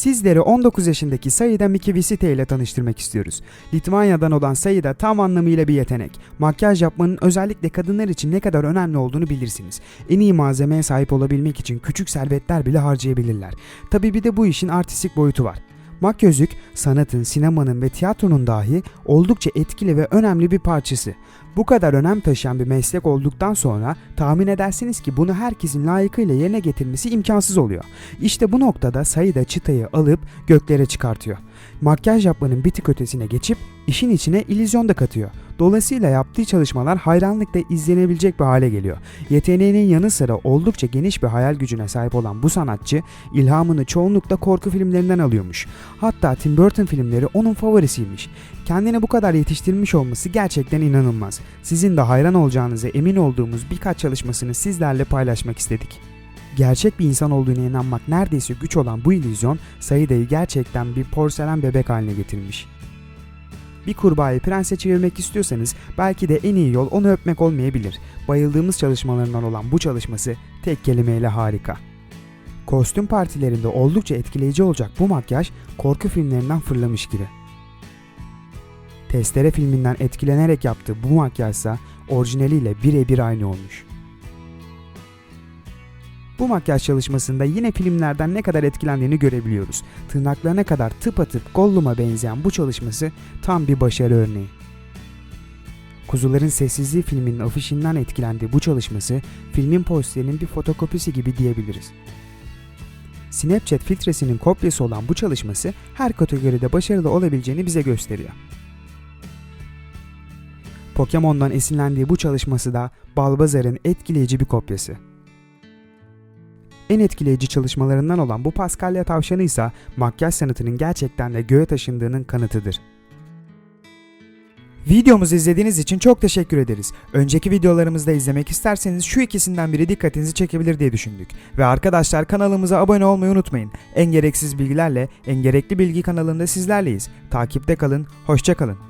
Sizleri 19 yaşındaki Sayida Mikivisite ile tanıştırmak istiyoruz. Litvanya'dan olan Sayida tam anlamıyla bir yetenek. Makyaj yapmanın özellikle kadınlar için ne kadar önemli olduğunu bilirsiniz. En iyi malzemeye sahip olabilmek için küçük servetler bile harcayabilirler. Tabi bir de bu işin artistik boyutu var. Makyözlük, sanatın, sinemanın ve tiyatronun dahi oldukça etkili ve önemli bir parçası. Bu kadar önem taşıyan bir meslek olduktan sonra tahmin edersiniz ki bunu herkesin layıkıyla yerine getirmesi imkansız oluyor. İşte bu noktada Sayıda çıtayı alıp göklere çıkartıyor. Makyaj yapmanın bir tık ötesine geçip işin içine illüzyon da katıyor. Dolayısıyla yaptığı çalışmalar hayranlıkla izlenebilecek bir hale geliyor. Yeteneğinin yanı sıra oldukça geniş bir hayal gücüne sahip olan bu sanatçı ilhamını çoğunlukla korku filmlerinden alıyormuş. Hatta Tim Burton filmleri onun favorisiymiş. Kendini bu kadar yetiştirmiş olması gerçekten inanılmaz. Sizin de hayran olacağınıza emin olduğumuz birkaç çalışmasını sizlerle paylaşmak istedik. Gerçek bir insan olduğuna inanmak neredeyse güç olan bu illüzyon Saida'yı gerçekten bir porselen bebek haline getirmiş. Bir kurbağayı prense çevirmek istiyorsanız belki de en iyi yol onu öpmek olmayabilir. Bayıldığımız çalışmalarından olan bu çalışması tek kelimeyle harika. Kostüm partilerinde oldukça etkileyici olacak bu makyaj korku filmlerinden fırlamış gibi. Testere filminden etkilenerek yaptığı bu makyajsa orijinaliyle birebir aynı olmuş. Bu makyaj çalışmasında yine filmlerden ne kadar etkilendiğini görebiliyoruz. Tırnaklarına kadar tıpatıp Gollum'a benzeyen bu çalışması tam bir başarı örneği. Kuzuların Sessizliği filminin afişinden etkilendiği bu çalışması filmin posterinin bir fotokopisi gibi diyebiliriz. Snapchat filtresinin kopyası olan bu çalışması her kategoride başarılı olabileceğini bize gösteriyor. Pokemon'dan esinlendiği bu çalışması da Balbazar'ın etkileyici bir kopyası. En etkileyici çalışmalarından olan bu Paskalya tavşanı ise makyaj sanatının gerçekten de göğe taşındığının kanıtıdır. Videomuzu izlediğiniz için çok teşekkür ederiz. Önceki videolarımızda izlemek isterseniz şu ikisinden biri dikkatinizi çekebilir diye düşündük. Ve arkadaşlar kanalımıza abone olmayı unutmayın. En gereksiz bilgilerle En Gerekli Bilgi kanalında sizlerleyiz. Takipte kalın, hoşça kalın.